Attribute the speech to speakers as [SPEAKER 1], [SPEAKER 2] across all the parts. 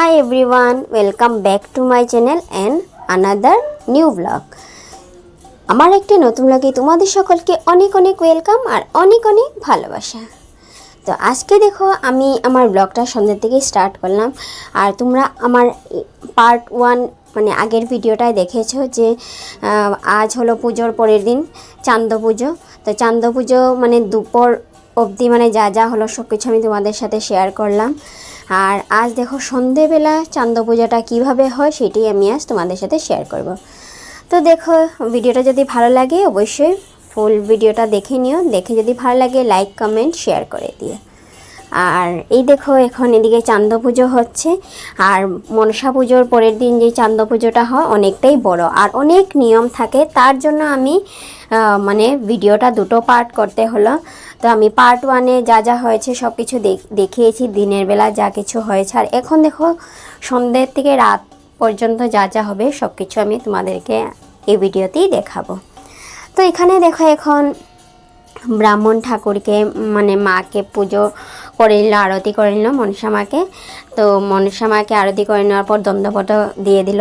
[SPEAKER 1] Hi everyone, welcome back to my channel and another new vlog. আমার একটি নতুন ব্লগে তোমাদের সকলকে অনেক অনেক ওয়েলকাম আর অনেক অনেক ভালোবাসা। তো আজকে দেখো আমি আমার ব্লগটা সন্ধ্যে থেকে স্টার্ট করলাম। আর তোমরা আমার পার্ট ওয়ান মানে আগের ভিডিওটায় দেখেছ যে আজ হলো পুজোর পরের দিন চান্দ পুজো। তো চান্দ পুজো মানে দুপুর অবধি মানে যা যা হলো সব কিছু আমি তোমাদের সাথে শেয়ার করলাম। আর আজ দেখো সন্ধেবেলা চান্দ পূজাটা কীভাবে হয় সেটি আমি আজ তোমাদের সাথে শেয়ার করব। তো দেখো, ভিডিওটা যদি ভালো লাগে অবশ্যই ফুল ভিডিওটা দেখে নিও। দেখে যদি ভালো লাগে লাইক কমেন্ট শেয়ার করে দিও। আর এই দেখো এখন এদিকে চান্দ পুজো হচ্ছে। আর মনসা পুজোর পরের দিন যে চান্দ পুজোটা হয়, অনেকটাই বড়। আর অনেক নিয়ম থাকে, তার জন্য আমি মানে ভিডিওটা দুটো পার্ট করতে হলো। তো আমি পার্ট ওয়ানে যা যা হয়েছে সব কিছু দেখ- দেখিয়েছি, দিনের বেলা যা কিছু হয়েছে। আর এখন দেখো সন্ধ্যের থেকে রাত পর্যন্ত যা যা হবে সব কিছু আমি তোমাদেরকে এই ভিডিওতেই দেখাবো। তো এখানে দেখো এখন ব্রাহ্মণ ঠাকুরকে মানে মাকে পুজো করে নিল আরতি করে নিল মনসা মাকে তো মনসা মাকে আরতি করে নেওয়ার পর দণ্ডপট দিয়ে দিল।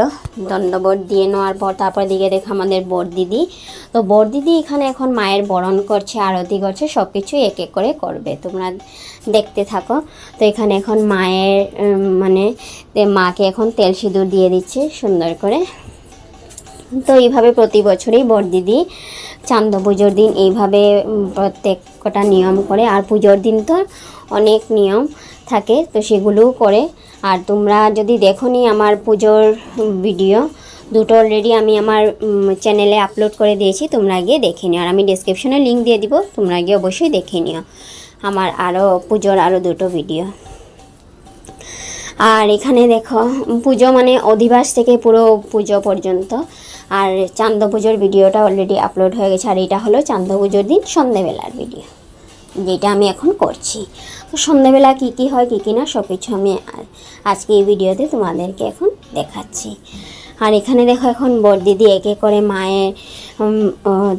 [SPEAKER 1] দণ্ডবট দিয়ে নেওয়ার পর তারপর দিকে দেখো আমাদের বর দিদি তো বর দিদি এখানে এখন মায়ের বরণ করছে, আরতি করছে সব কিছু এক এক করে করবে, তোমরা দেখতে থাকো। তো এখানে এখন মায়ের মানে মাকে এখন তেল সিঁদুর দিয়ে দিচ্ছে সুন্দর করে। তো এইভাবে প্রতি বছরই বড়দিদি চান্দ পুজোর দিন এইভাবে প্রত্যেকটা নিয়ম করে। আর পুজোর দিন তো অনেক নিয়ম থাকে, তো সেগুলোও করে। আর তোমরা যদি দেখোনি আমার পুজোর ভিডিও, দুটো অলরেডি আমি আমার চ্যানেলে আপলোড করে দিয়েছি, তোমরা গিয়ে দেখে নিও। আর আমি ডিসক্রিপশনে লিঙ্ক দিয়ে দিব, তোমরা গিয়ে অবশ্যই দেখে নিও আমার আরও পুজোর আরও দুটো ভিডিও আর এখানে দেখো, পুজো মানে অধিবাস থেকে পুরো পুজো পর্যন্ত। আর চান্দ পুজোর ভিডিওটা অলরেডি আপলোড হয়ে গেছে, আর এটা হলো চান্দ পুজোর দিন সন্ধেবেলার ভিডিও যেটা আমি এখন করছি। তো সন্ধ্যাবেলা কী কী হয়, কী কী না সব কিছু আমি আজকে এই ভিডিওতে তোমাদেরকে এখন দেখাচ্ছি। আর এখানে দেখো এখন বড়দিদি একে করে মায়ের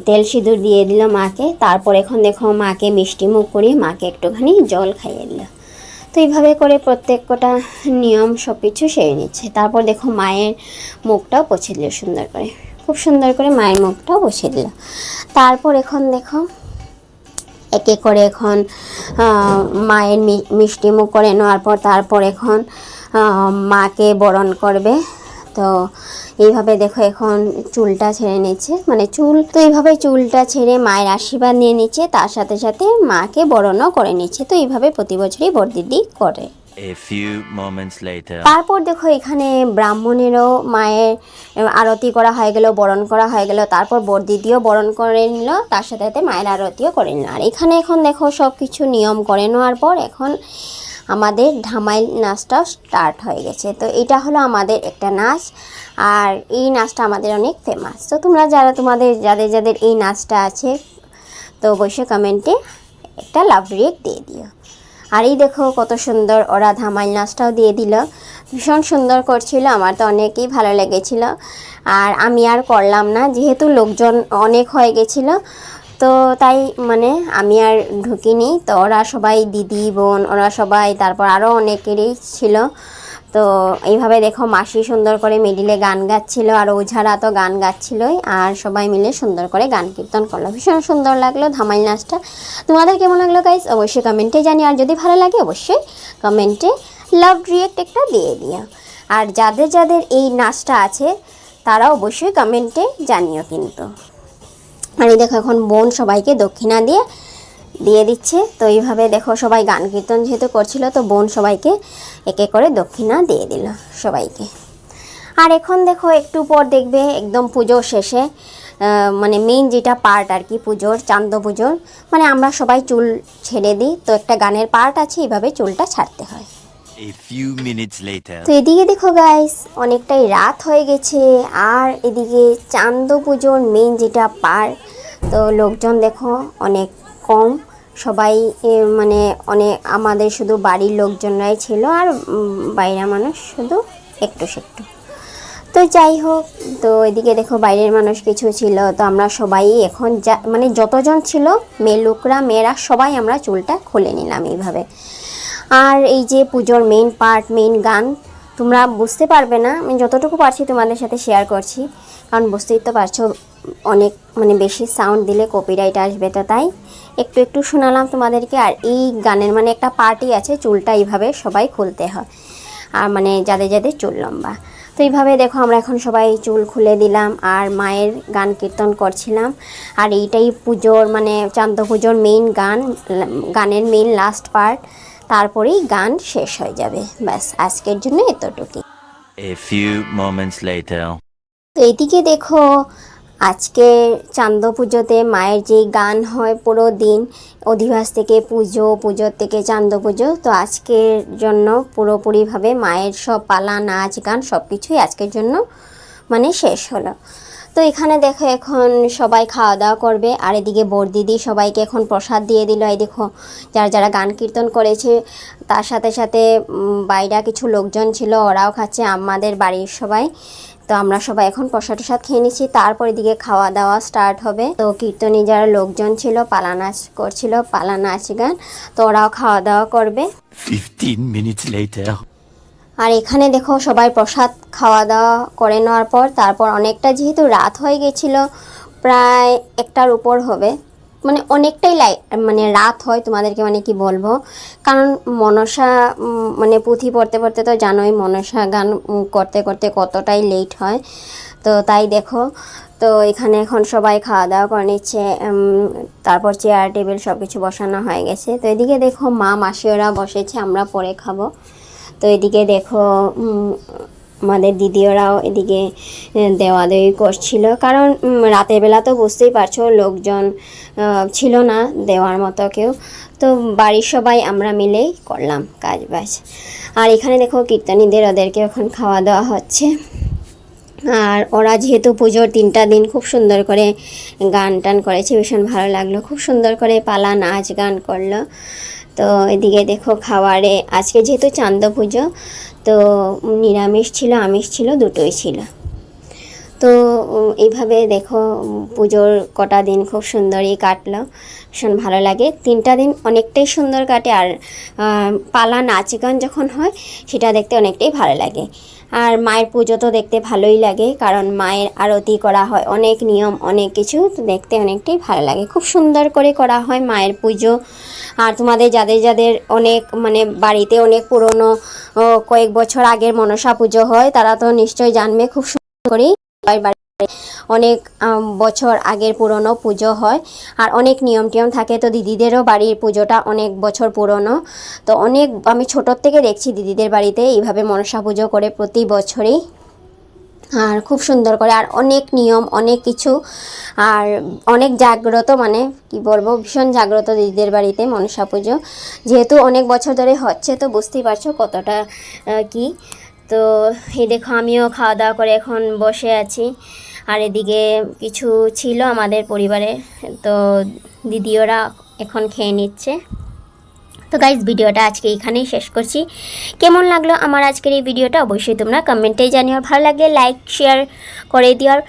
[SPEAKER 1] তেল সিঁদুর দিয়ে দিল মাকে। তারপর এখন দেখো মাকে মিষ্টি মুখ করিয়ে মাকে একটুখানি জল খাইয়ে দিল। তো এইভাবে করে প্রত্যেক কটা নিয়ম সব কিছু সেরে নিচ্ছে। তারপর দেখো মায়ের মুখটাও পছে দিল সুন্দর করে। খুব সুন্দর করে মায়ের মুখটাও বসে দিল। তারপর এখন দেখো একে করে এখন মায়ের মিষ্টি মুখ করে নেওয়ার পর তারপর এখন মাকে বরণ করবে। তো এইভাবে দেখো এখন চুলটা ছেড়ে নিচ্ছে। মানে চুল তো এইভাবে চুলটা ছেড়ে মায়ের আশীর্বাদ নিয়ে নিচ্ছে, তার সাথে সাথে মাকে বরণও করে নিচ্ছে। তো এইভাবে প্রতি বছরই বড়দিদি করে।
[SPEAKER 2] A few moments later.
[SPEAKER 1] তারপর দেখো এখানে ব্রাহ্মণেরও মায়ের আরতি করা হয়ে গেল, বরণ করা হয়ে গেল, তারপর বরদিদিও বরণ করে নিল, তার সাথে সাথে মায়ের আরতিও করে নিল। আর এখানে এখন দেখো সব কিছু নিয়ম করে নেওয়ার পর এখন আমাদের ঢামাইল নাচটা স্টার্ট হয়ে গেছে। তো এটা হলো আমাদের একটা নাচ, আর এই নাচটা আমাদের অনেক ফেমাস তো তোমরা যারা তোমাদের, যাদের যাদের এই নাচটা আছে, তো অবশ্যই কমেন্টে একটা লাভ রিয়েক্ট দিয়ে দিও। আর এই দেখো কত সুন্দর ওরা ধামাইল নাচটাও দিয়ে দিল। ভীষণ সুন্দর করছিল, আমার তো অনেকই ভালো লেগেছিল। আর আমি আর করলাম না, যেহেতু লোকজন অনেক হয়ে গেছিল, তো তাই মানে আমি আর ঢুকিনি। তো ওরা সবাই দিদি, বোন, ওরা সবাই, তারপর আরও অনেকেরই ছিল। তো এইভাবে দেখো মাসি সুন্দর করে মিডিলে গান গাচ্ছিল আর ওঝারা তো গান গাচ্ছিলই, আর সবাই মিলে সুন্দর করে গান কীর্তন করল। ভীষণ সুন্দর লাগল ধামাইল নাচটা। তোমাদের কেমন লাগল গাইজ অবশ্যই কমেন্টে জানি আর যদি ভালো লাগে অবশ্যই কমেন্টে লাভ রিয়েক্ট একটা দিয়ে দিও। আর যাদের যাদের এই নাচটা আছে, তারা অবশ্যই কমেন্টে জানিও কিন্তু। আর এই দেখো এখন বোন সবাইকে দক্ষিণা দিয়ে দিয়ে দিচ্ছে। তো এইভাবে দেখো সবাই গান কীর্তন যেহেতু করছিল তো বোন সবাইকে একে করে দক্ষিণা দিয়ে দিল সবাইকে। আর এখন দেখো একটু পর দেখবে একদম পুজো শেষে মানে মেইন যেটা পার্ট আর কি পুজোর চান্দ পুজোর মানে আমরা সবাই চুল ছেড়ে দিই। তো একটা গানের পার্ট আছে এইভাবে চুলটা ছাড়তে হয়. তো এদিকে দেখো গাইস অনেকটাই রাত হয়ে গেছে। আর এদিকে চান্দ পুজোর মেইন যেটা পার তো লোকজন দেখো অনেক কম। সবাই মানে অনেক আমাদের শুধু বাড়ির লোকজনরাই ছিল আর বাইরের মানুষ শুধু একটু সেট্টু তো যাই হোক, তো এদিকে দেখো বাইরের মানুষ কিছু ছিল, তো আমরা সবাই এখন যা মানে যতজন ছিল, মেয়ে লোকরা, মেয়েরা, সবাই আমরা চুলটা খুলে নিলাম এইভাবে। আর এই যে পুজোর মেইন পার্ট মেইন গান, তোমরা বুঝতে পারবে না, আমি যতটুকু পারছি তোমাদের সাথে শেয়ার করছি। কারণ বুঝতেই তো পারছ, অনেক মানে বেশি সাউন্ড দিলে কপিরাইট আসবে তো তাই। একটু একটু শোনালাম তোমাদেরকে আর এই গানের মানে একটা পার্টি আছে চুলটা এইভাবে সবাই খুলতে হয়। আর মানে যাদের যাদের চুল লম্বা। তো এইভাবে দেখো আমরা এখন সবাই চুল খুলে দিলাম আর মায়ের গান কীর্তন করছিলাম। আর এইটাই পুজোর মানে চান্দ পুজোর মেইন গান গানের মেইন লাস্ট পার্ট তারপরেই গান শেষ হয়ে যাবে। ব্যাস আজকের জন্য এতটুকুই।
[SPEAKER 2] A few moments later.
[SPEAKER 1] তো এইদিকে দেখো আজকে চান্দ পুজোতে মায়ের যে গান হয় পুরো দিন, অধিবাস থেকে পুজো, পুজোর থেকে চান্দ পুজো, তো আজকের জন্য পুরোপুরিভাবে মায়ের সব পালা, নাচ, গান সব কিছুই আজকের জন্য মানে শেষ হলো। তো এখানে দেখো এখন সবাই খাওয়া দাওয়া করবে, আর এদিকে বরদিদি সবাইকে এখন প্রসাদ দিয়ে দিল। এই দেখো, যারা যারা গান কীর্তন করেছে, তার সাথে সাথে বাইরা কিছু লোকজন ছিল, ওরাও খাচ্ছে, আমাদের বাড়ির সবাই। তো আমরা সবাই এখন প্রসাদ টসাদ খেয়ে নিচ্ছি। তারপর এদিকে খাওয়া দাওয়া স্টার্ট হবে। তো কীর্তনী যারা লোকজন ছিল পালা নাচ করছিল পালা নাচ গান, তো ওরাও খাওয়া দাওয়া করবে।
[SPEAKER 2] 15 minutes later.
[SPEAKER 1] আর এখানে দেখো সবাই প্রসাদ খাওয়া দাওয়া করে নেওয়ার পর তারপর অনেকটা যেহেতু রাত হয়ে গেছিল, প্রায় একটার উপর হবে। মানে অনেকটাই লাই মানে রাত হয় তোমাদেরকে মানে কি বলব? কারণ মনসা মানে পুঁথি পড়তে পড়তে তো জানোই মনসা গান করতে করতে কতটাই লেট হয়। তো তাই দেখো, তো এখানে এখন সবাই খাওয়া দাওয়া করে নিচ্ছে তারপর চেয়ার টেবিল সব কিছু বসানো হয়ে গেছে। তো এদিকে দেখো মা মাসিওরা বসেছে, আমরা পরে খাব। তো এদিকে দেখো আমাদের দিদিওরাও এদিকে দেওয়া দেওয়ি করছিল। কারণ রাতের বেলা তো বুঝতেই পারছ, লোকজন ছিল না দেওয়ার মতো কেউ। তো বাড়ির সবাই আমরা মিলেই করলাম কাজ বাজ আর এখানে দেখো, কীর্তনীদের ওদেরকে এখন খাওয়া দাওয়া হচ্ছে। আর ওরা যেহেতু পুজোর তিনটা দিন খুব সুন্দর করে গান টান করেছে, ভীষণ ভালো লাগল। খুব সুন্দর করে পালা নাচ গান করল। তো এদিকে দেখো খাবারে, আজকে যেহেতু চান্দ পুজো, তো নিরামিষ ছিল, আমিষ ছিল, দুটোই ছিল। তো এইভাবে দেখো পুজোর কটা দিন খুব সুন্দরই কাটলো, ভীষণ ভালো লাগে। তিনটা দিন অনেকটাই সুন্দর কাটে আর পালা নাচ গান যখন হয়, সেটা দেখতে অনেকটাই ভালো লাগে। আর মায়ের পুজো তো দেখতে ভালোই লাগে, কারণ মায়ের আরতি করা হয়, অনেক নিয়ম, অনেক কিছু তো দেখতে অনেকটাই ভালো লাগে। খুব সুন্দর করে করা হয় মায়ের পুজো। আর তোমাদের যাদের যাদের অনেক মানে বাড়িতে অনেক পুরনো কয়েক বছর আগের মনসা পুজো হয়, তারা তো নিশ্চয়ই জানবে, খুব সুন্দর করেই অনেক বছর আগের পুরনো পুজো হয়। আর অনেক নিয়ম টিয়ম থাকে, তো দিদিদেরও বাড়ির পুজোটা অনেক বছর পুরনো। তো অনেক, আমি ছোটোর থেকে দেখছি দিদিদের বাড়িতে, এইভাবে মনসা পুজো করে প্রতি বছরই। আর খুব সুন্দর করে, আর অনেক নিয়ম, অনেক কিছু। আর অনেক জাগ্রত মানে কি বলব, ভীষণ জাগ্রত দিদিদের বাড়িতে মনসা পুজো। যেহেতু অনেক বছর ধরে হচ্ছে, তো বুঝতেই পারছ কতটা কি। তো এই দেখো, আমিও খাওয়া দাওয়া করে এখন বসে আছি। আর এদিকে কিছু ছিল আমাদের পরিবারে, তো দিদিওরা এখন খেয়ে নিচ্ছে। তো গাইজ ভিডিওটা আজকে এখানেই শেষ করছি। কেমন লাগল আমার আজকের এই ভিডিওটা? অবশ্যই তোমরা কমেন্টেই জানিও। ভালো লাগলে লাইক শেয়ার করে দিও। আর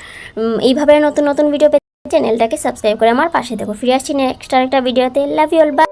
[SPEAKER 1] এইভাবে নতুন নতুন ভিডিও পেতে চ্যানেলটাকে সাবস্ক্রাইব করে আমার পাশে দেখো ফিরে আসছি নেক্সট আরেকটা ভিডিওতে লাভ ইউ অল বাই